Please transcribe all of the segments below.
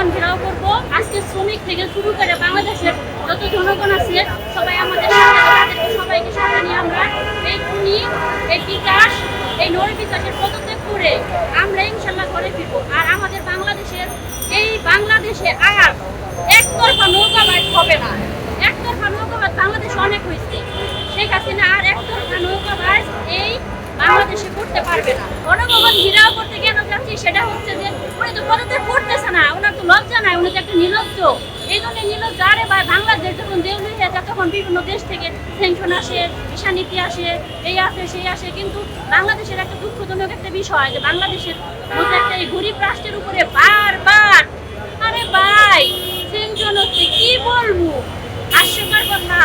জনগণ ঘেরাও করব। আজকে শ্রমিক থেকে শুরু করে বাংলাদেশের যত জনগণ আছে, সবাই আমাদের সবাইকে সাথে নিয়ে আমরা এই খুনি, এই বিকাশ, এই নর বিকাশের পদত্যাগ করে আমরা ইনশাল্লাহ ঘরে ফিরবো। আর আমাদের বাংলাদেশের, এই বাংলাদেশে আর একতরফা নৌকাবাজ হবে না। একতরফা নৌকাবাজ বাংলাদেশে অনেক হয়েছে। শেখ হাসিনা আর একতরফা নৌকাবাজ এই বাংলাদেশে করতে পারবে না। গণভবন ঘিরাও করতে কেন যাচ্ছি সেটা হচ্ছে যে উনি তো পদত্যাগ করতেছে না লজ্জা নাই, উনি তো একটা নির্লজ্জ। এই জন্য নির্লজ্জ। আরে ভাই বাংলাদেশ যখন দেউলি হয়ে যায় তখন বিভিন্ন দেশ থেকে সেংশন আসে ভিসা নীতি আসে, এই আসে, সেই আসে, কিন্তু বাংলাদেশের একটা দুঃখজনক একটা বিষয় যে বাংলাদেশের মতো একটা এই গরিব রাষ্ট্রের উপরে বারবার, আরে ভাই সেংশন হচ্ছে, কি বলব? হাস্যকর কথা।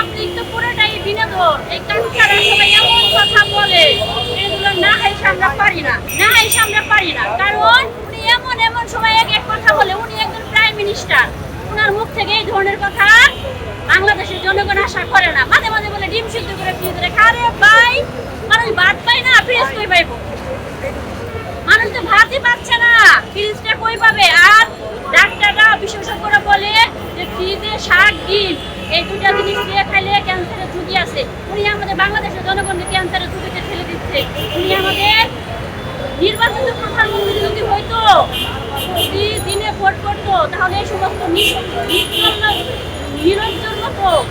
আপনি তো পুরোটাই বিনোদন। এই কান্তারা সবাই এমন কথা বলে, এগুলো না হাইসে আমরা পারি না না হাইসে আমরা পারি না। কারণ উনি এমন এমন সময় এক এক কথা বলে উনি একজন প্রাইম মিনিস্টার। ওনার মুখ থেকে এই ধরনের কথা বাংলাদেশের জনগণ আশা করে না। মাঝে মাঝে বলে ডিম সিদ্ধ করে ফ্রিজ রেখে, আরে ভাই, মানুষ ভাত পায় না, ফ্রিজ কই পাইবো? মানুষ তো ভাতই পাচ্ছে না, ফ্রিজটা কই পাবে? আর ডাক্তাররা, বিশেষজ্ঞরা বলে যে ফ্রিজে শাক, ডিম, এই দুটা জিনিস দিয়ে খাইলে ক্যান্সারের ঝুঁকি আছে। উনি আমাদের বাংলাদেশের জনগণকে ক্যান্সারের ঝুঁকিতে ঠেলে দিচ্ছে। উনি আমাদের নির্বাচিত প্রধানমন্ত্রী যদি হইতো, যদি ভোট তাহলে এই সমস্ত নিরঞ্জন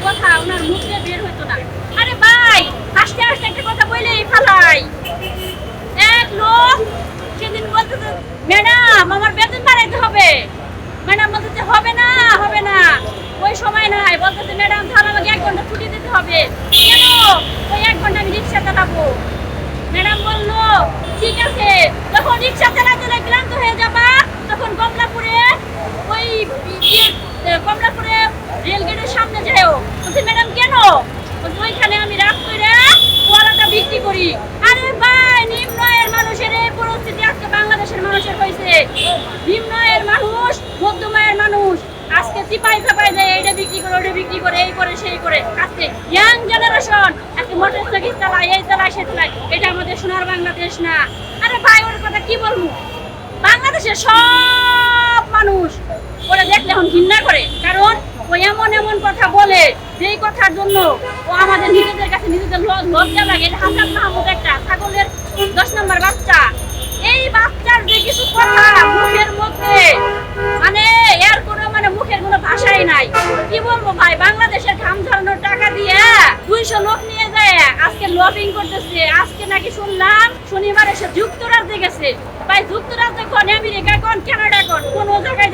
কথা ওনার বের হইতো না। আরে ভাই একটা কথা ফালাই। এক লোক সেদিন ম্যাডাম, আমার বেতন বাড়াইতে হবে। ম্যাডাম বলতেছে, হবে না হবে না। ওই সময় নাই, বলতেছে, ম্যাডাম, তাহলে আমাকে এক ঘণ্টা ছুটি দিতে হবে। কেন? ওই এক ঘণ্টা আমি রিক্সা চালাবো। ম্যাডাম বলল, ঠিক আছে যখন রিক্সা চালাতে চালাতে ক্লান্ত হয়ে যাবা তখন কমলাপুরে ওই কমলাপুরে রেলগেটের সামনে যাও বলছি, ম্যাডাম, কেন? ওইখানে আমি রাত করে কলাটা বিক্রি করি। আরে ভাই, নিম্ন আয়ের মানুষের এই পরিস্থিতি আজকে বাংলাদেশের মানুষের হয়েছে নিম্ন আয়ের মানুষ, মধ্যম আয়ের মানুষ। আজকে চিপাই চাপাই দেয়, এইটা বিক্রি করে ওটা বিক্রি করে, এই করে, সেই করে। আজকে ইয়াং জেনারেশন, আজকে মোটর সাইকেল চালায়, এই চালায়, সে চালায়। এটা আমাদের সোনার বাংলাদেশ না। আরে ভাই, ওর কথা কি বলব? বাংলাদেশের সব মানুষ ওরা দেখলে এখন ঘৃণা করে। কারণ ও এমন এমন কথা বলে, যেই কথার জন্য ও আমাদের নিজেদের কাছে নিজেদের লজ্জা লাগে। হাসান মাহমুদ একটা ছাগলের দশ নম্বর বাচ্চা। এই বাচ্চার যে কিছু কথা মুখের মধ্যে মানে এর কোনো মানে মুখের কোনো ভাষাই নাই। কি বলব ভাই, বাংলাদেশের ঘাম ঝরানোর টাকা দিয়ে দুইশো লোক নিয়ে যায়, আজকে লবিং করতেছে। আজকে নাকি শুনলাম শনিবার এসে যুক্তরাজ্যে গেছে। ভাই, যুক্তরাজ্যে কোন, আমেরিকা কোন, কানাডা কোন, কোনো জায়গায়